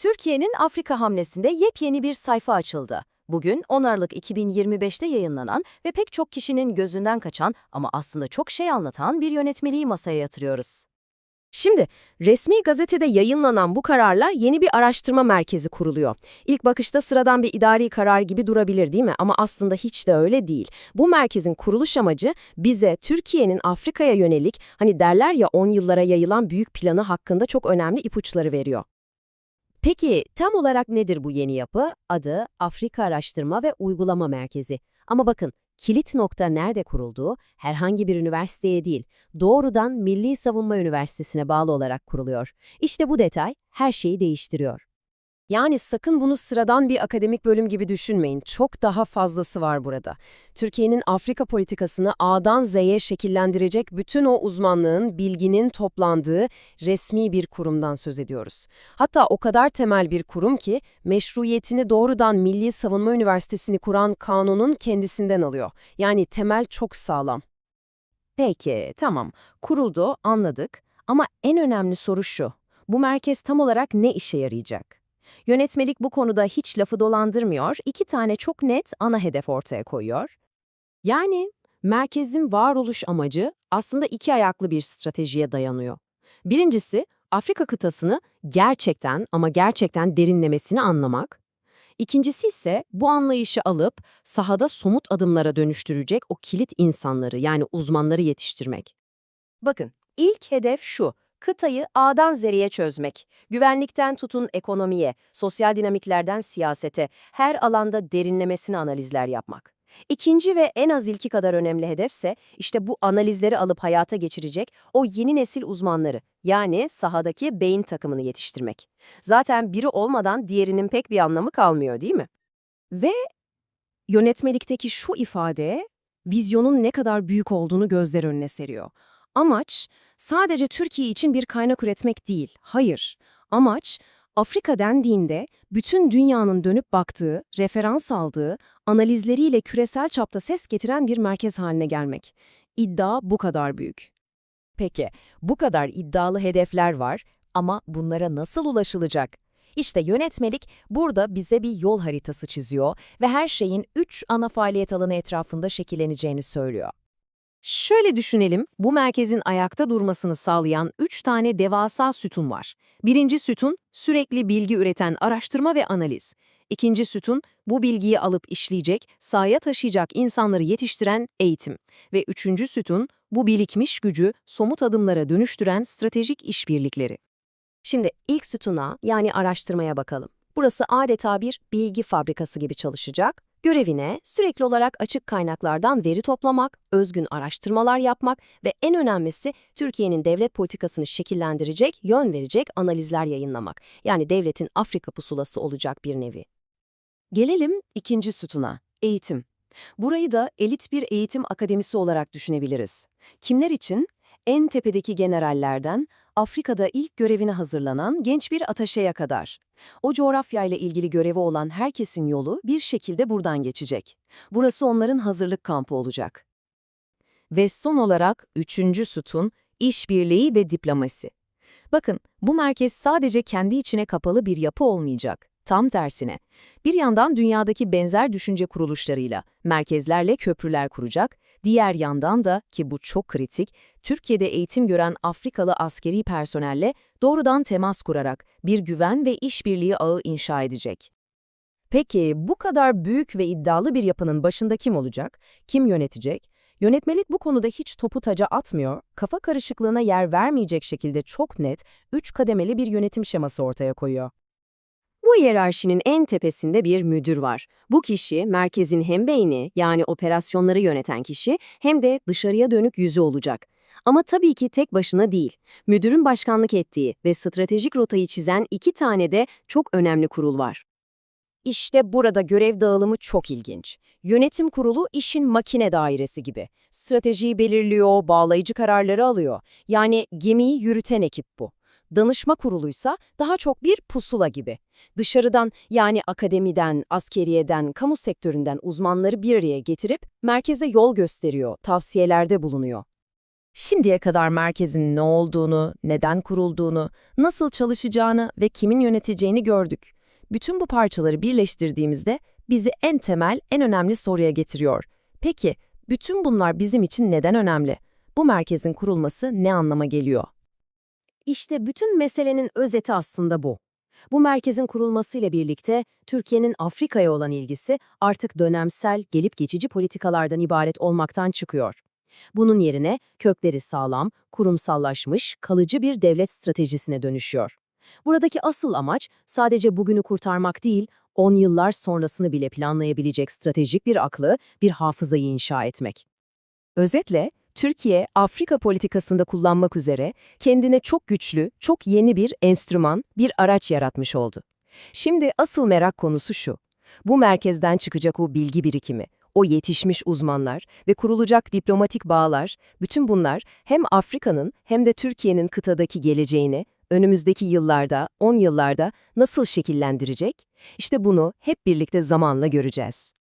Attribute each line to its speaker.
Speaker 1: Türkiye'nin Afrika hamlesinde yepyeni bir sayfa açıldı. Bugün 10 Aralık 2025'te yayınlanan ve pek çok kişinin gözünden kaçan ama aslında çok şey anlatan bir yönetmeliği masaya yatırıyoruz.
Speaker 2: Şimdi resmi gazetede yayınlanan bu kararla yeni bir araştırma merkezi kuruluyor. İlk bakışta sıradan bir idari karar gibi durabilir değil mi? Ama aslında hiç de öyle değil. Bu merkezin kuruluş amacı bize Türkiye'nin Afrika'ya yönelik hani derler ya 10 yıllara yayılan büyük planı hakkında çok önemli ipuçları veriyor. Peki tam olarak nedir bu yeni yapı? Adı Afrika Araştırma ve Uygulama Merkezi. Ama bakın kilit nokta nerede kurulduğu herhangi bir üniversiteye değil, doğrudan Milli Savunma Üniversitesi'ne bağlı olarak kuruluyor. İşte bu detay her şeyi değiştiriyor. Yani sakın bunu sıradan bir akademik bölüm gibi düşünmeyin. Çok daha fazlası var burada. Türkiye'nin Afrika politikasını A'dan Z'ye şekillendirecek bütün o uzmanlığın, bilginin toplandığı resmi bir kurumdan söz ediyoruz. Hatta o kadar temel bir kurum ki meşruiyetini doğrudan Milli Savunma Üniversitesi'ni kuran kanunun kendisinden alıyor. Yani temel çok sağlam.
Speaker 1: Peki, tamam. Kuruldu, anladık. Ama en önemli soru şu. Bu merkez tam olarak ne işe yarayacak? Yönetmelik bu konuda hiç lafı dolandırmıyor, iki tane çok net ana hedef ortaya koyuyor.
Speaker 2: Yani merkezin varoluş amacı aslında iki ayaklı bir stratejiye dayanıyor. Birincisi, Afrika kıtasını gerçekten ama gerçekten derinlemesini anlamak. İkincisi ise bu anlayışı alıp sahada somut adımlara dönüştürecek o kilit insanları yani uzmanları yetiştirmek.
Speaker 1: Bakın, ilk hedef şu. Kıtayı A'dan Z'ye çözmek. Güvenlikten tutun ekonomiye, sosyal dinamiklerden siyasete, her alanda derinlemesine analizler yapmak. İkinci ve en az ilki kadar önemli hedefse işte bu analizleri alıp hayata geçirecek o yeni nesil uzmanları yani sahadaki beyin takımını yetiştirmek. Zaten biri olmadan diğerinin pek bir anlamı kalmıyor değil mi?
Speaker 2: Ve yönetmelikteki şu ifade vizyonun ne kadar büyük olduğunu gözler önüne seriyor. Amaç sadece Türkiye için bir kaynak üretmek değil. Hayır. Amaç Afrika dendiğinde bütün dünyanın dönüp baktığı, referans aldığı, analizleriyle küresel çapta ses getiren bir merkez haline gelmek. İddia bu kadar büyük.
Speaker 1: Peki, bu kadar iddialı hedefler var ama bunlara nasıl ulaşılacak? İşte yönetmelik burada bize bir yol haritası çiziyor ve her şeyin üç ana faaliyet alanı etrafında şekilleneceğini söylüyor.
Speaker 2: Şöyle düşünelim, bu merkezin ayakta durmasını sağlayan üç tane devasa sütun var. Birinci sütun, sürekli bilgi üreten araştırma ve analiz. İkinci sütun, bu bilgiyi alıp işleyecek, sahaya taşıyacak insanları yetiştiren eğitim. Ve üçüncü sütun, bu birikmiş gücü somut adımlara dönüştüren stratejik işbirlikleri. Şimdi ilk sütuna yani araştırmaya bakalım. Burası adeta bir bilgi fabrikası gibi çalışacak. Görevine sürekli olarak açık kaynaklardan veri toplamak, özgün araştırmalar yapmak ve en önemlisi Türkiye'nin devlet politikasını şekillendirecek, yön verecek analizler yayınlamak. Yani devletin Afrika pusulası olacak bir nevi.
Speaker 1: Gelelim ikinci sütuna, eğitim. Burayı da elit bir eğitim akademisi olarak düşünebiliriz. Kimler için? En tepedeki generallerden Afrika'da ilk görevine hazırlanan genç bir ataşeye kadar. O coğrafyayla ilgili görevi olan herkesin yolu bir şekilde buradan geçecek. Burası onların hazırlık kampı olacak.
Speaker 2: Ve son olarak üçüncü sütun, işbirliği ve diplomasi. Bakın, bu merkez sadece kendi içine kapalı bir yapı olmayacak. Tam tersine. Bir yandan dünyadaki benzer düşünce kuruluşlarıyla, merkezlerle köprüler kuracak, diğer yandan da ki bu çok kritik, Türkiye'de eğitim gören Afrikalı askeri personelle doğrudan temas kurarak bir güven ve işbirliği ağı inşa edecek. Peki bu kadar büyük ve iddialı bir yapının başında kim olacak? Kim yönetecek? Yönetmelik bu konuda hiç topu taca atmıyor, kafa karışıklığına yer vermeyecek şekilde çok net, üç kademeli bir yönetim şeması ortaya koyuyor.
Speaker 1: Bu hiyerarşinin en tepesinde bir müdür var. Bu kişi merkezin hem beyni yani operasyonları yöneten kişi hem de dışarıya dönük yüzü olacak. Ama tabii ki tek başına değil. Müdürün başkanlık ettiği ve stratejik rotayı çizen iki tane de çok önemli kurul var. İşte burada görev dağılımı çok ilginç. Yönetim kurulu işin makine dairesi gibi. Stratejiyi belirliyor, bağlayıcı kararları alıyor. Yani gemiyi yürüten ekip bu. Danışma kuruluysa daha çok bir pusula gibi. Dışarıdan yani akademiden, askeriyeden, kamu sektöründen uzmanları bir araya getirip merkeze yol gösteriyor, tavsiyelerde bulunuyor.
Speaker 2: Şimdiye kadar merkezin ne olduğunu, neden kurulduğunu, nasıl çalışacağını ve kimin yöneteceğini gördük. Bütün bu parçaları birleştirdiğimizde bizi en temel, en önemli soruya getiriyor. Peki, bütün bunlar bizim için neden önemli? Bu merkezin kurulması ne anlama geliyor?
Speaker 1: İşte bütün meselenin özeti aslında bu. Bu merkezin kurulmasıyla birlikte Türkiye'nin Afrika'ya olan ilgisi artık dönemsel, gelip geçici politikalardan ibaret olmaktan çıkıyor. Bunun yerine kökleri sağlam, kurumsallaşmış, kalıcı bir devlet stratejisine dönüşüyor. Buradaki asıl amaç sadece bugünü kurtarmak değil, 10 yıllar sonrasını bile planlayabilecek stratejik bir aklı, bir hafızayı inşa etmek.
Speaker 2: Özetle, Türkiye, Afrika politikasında kullanmak üzere kendine çok güçlü, çok yeni bir enstrüman, bir araç yaratmış oldu. Şimdi asıl merak konusu şu. Bu merkezden çıkacak o bilgi birikimi, o yetişmiş uzmanlar ve kurulacak diplomatik bağlar, bütün bunlar hem Afrika'nın hem de Türkiye'nin kıtadaki geleceğini önümüzdeki yıllarda, 10 yıllarda nasıl şekillendirecek? İşte bunu hep birlikte zamanla göreceğiz.